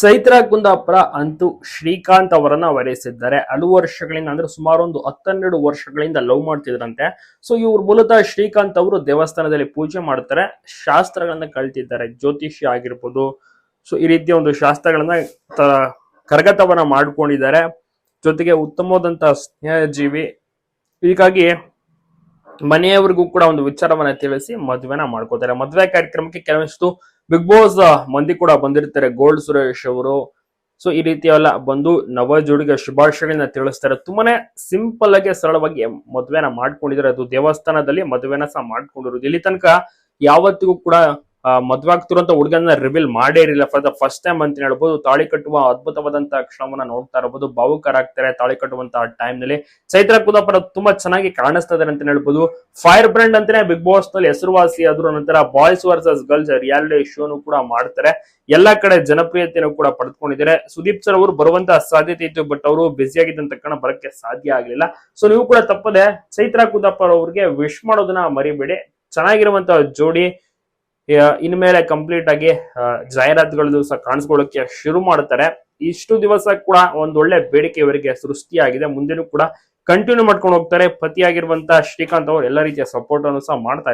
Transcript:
ಚೈತ್ರ ಕುಂದಾಪುರ ಅಂತೂ ಶ್ರೀಕಾಂತ್ ಅವರನ್ನ ವರಿಸಿದ್ದಾರೆ ಹಲವು ವರ್ಷಗಳಿಂದ ಅಂದ್ರೆ ಸುಮಾರು ಒಂದು ಹತ್ತೆರಡು ವರ್ಷಗಳಿಂದ ಲವ್ ಮಾಡ್ತಿದ್ರಂತೆ. ಸೊ ಇವ್ರ ಮೂಲತಃ ಶ್ರೀಕಾಂತ್ ಅವರು ದೇವಸ್ಥಾನದಲ್ಲಿ ಪೂಜೆ ಮಾಡ್ತಾರೆ. ಶಾಸ್ತ್ರಗಳನ್ನ ಕಲ್ತಿದ್ದಾರೆ. ಜ್ಯೋತಿಷ್ಯ ಆಗಿರ್ಬೋದು. ಸೊ ಈ ರೀತಿಯ ಒಂದು ಶಾಸ್ತ್ರಗಳನ್ನ ಕರಗತವನ್ನ ಮಾಡ್ಕೊಂಡಿದ್ದಾರೆ. ಜೊತೆಗೆ ಉತ್ತಮವಾದಂತಹ ಸ್ನೇಹಜೀವಿ. ಹೀಗಾಗಿ ಮನೆಯವರಿಗೂ ಕೂಡ ಒಂದು ವಿಚಾರವನ್ನ ತಿಳಿಸಿ ಮದುವೆನ ಮಾಡ್ಕೋತಾರೆ. ಮದುವೆ ಕಾರ್ಯಕ್ರಮಕ್ಕೆ ಕೆಲವಷ್ಟು ಬಿಗ್ ಬಾಸ್ ಮಂದಿ ಕೂಡ ಬಂದಿರ್ತಾರೆ ಗೋಲ್ಡ್ ಸುರೇಶ್ ಅವರು. ಸೊ ಈ ರೀತಿ ಎಲ್ಲ ಬಂದು ನವ ಜೋಡಿಗೆ ಶುಭಾಶಯಗಳನ್ನ ತಿಳಿಸ್ತಾರೆ. ತುಂಬಾನೇ ಸಿಂಪಲ್ ಆಗಿ ಸರಳವಾಗಿ ಮದುವೆನ ಮಾಡ್ಕೊಂಡಿದ್ದಾರೆ. ಅದು ದೇವಸ್ಥಾನದಲ್ಲಿ ಮದುವೆನ ಸಹ ಮಾಡ್ಕೊಂಡಿರೋದು. ಇಲ್ಲಿ ತನಕ ಯಾವತ್ತಿಗೂ ಕೂಡ ಆ, ಮದ್ವೆ ಆಗ್ತಿರುವಂತ ಹುಡುಗನ ರಿವೀಲ್ ಮಾಡೇ ಇರಲಿಲ್ಲ. ಫಾರ್ ದ ಫಸ್ಟ್ ಟೈಮ್ ಅಂತ ಹೇಳ್ಬೋದು ತಾಳಿ ಕಟ್ಟುವ ಅದ್ಭುತವಾದಂತಹ ಕ್ಷಣವನ್ನ ನೋಡ್ತಾ ಇರಬಹುದು ಭಾವುಕರಾಗ್ತಾರೆ ತಾಳಿ ಕಟ್ಟುವಂತಹ ಟೈಮ್ನಲ್ಲಿ. ಚೈತ್ರ ಕುದಾಪರ ತುಂಬಾ ಚೆನ್ನಾಗಿ ಕಾಣಿಸ್ತಾ ಇದಾರೆ ಅಂತ ಹೇಳ್ಬೋದು. ಫೈರ್ ಬ್ರ್ಯಾಂಡ್ ಅಂತಾನೆ ಬಿಗ್ ಬಾಸ್ನಲ್ಲಿ ಹೆಸರುವಾಸಿ ಆದ್ರು ನಂತರ ಬಾಯ್ಸ್ ವರ್ಸಸ್ ಗರ್ಲ್ಸ್ ರಿಯಾಲಿಟಿ ಶೋನು ಕೂಡ ಮಾಡ್ತಾರೆ. ಎಲ್ಲಾ ಕಡೆ ಜನಪ್ರಿಯತೆಯನ್ನು ಕೂಡ ಪಡೆದುಕೊಂಡಿದ್ದಾರೆ. ಸುದೀಪ್ ಸರ್ ಅವರು ಬರುವಂತಹ ಸಾಧ್ಯತೆ ಇತ್ತು ಬಟ್ ಅವರು ಬ್ಯುಸಿ ಆಗಿದ್ದಂತ ಕಾರಣ ಬರಕ್ಕೆ ಸಾಧ್ಯ ಆಗಲಿಲ್ಲ. ಸೊ ನೀವು ಕೂಡ ತಪ್ಪದೆ ಚೈತ್ರ ಕುದಾಪುರ ಅವ್ರಿಗೆ ವಿಶ್ ಮಾಡೋದನ್ನ ಮರಿಬೇಡಿ. ಚೆನ್ನಾಗಿರುವಂತಹ ಜೋಡಿ ಇನ್ಮೇಲೆ ಕಂಪ್ಲೀಟ್ ಆಗಿ ಜಾಹೀರಾತುಗಳು ಸಹ ಕಾಣಿಸ್ಕೊಳ್ಳೋಕೆ ಶುರು ಮಾಡ್ತಾರೆ. ಇಷ್ಟು ದಿವಸ ಕೂಡ ಒಂದೊಳ್ಳೆ ಬೇಡಿಕೆ ಇವರಿಗೆ ಸೃಷ್ಟಿಯಾಗಿದೆ. ಮುಂದೆನೂ ಕೂಡ ಕಂಟಿನ್ಯೂ ಮಾಡ್ಕೊಂಡು ಹೋಗ್ತಾರೆ. ಪತಿಯಾಗಿರುವಂತಹ ಶ್ರೀಕಾಂತ್ ಅವರು ಎಲ್ಲ ರೀತಿಯ ಸಪೋರ್ಟ್ ಅನ್ನು ಸಹ ಮಾಡ್ತಾ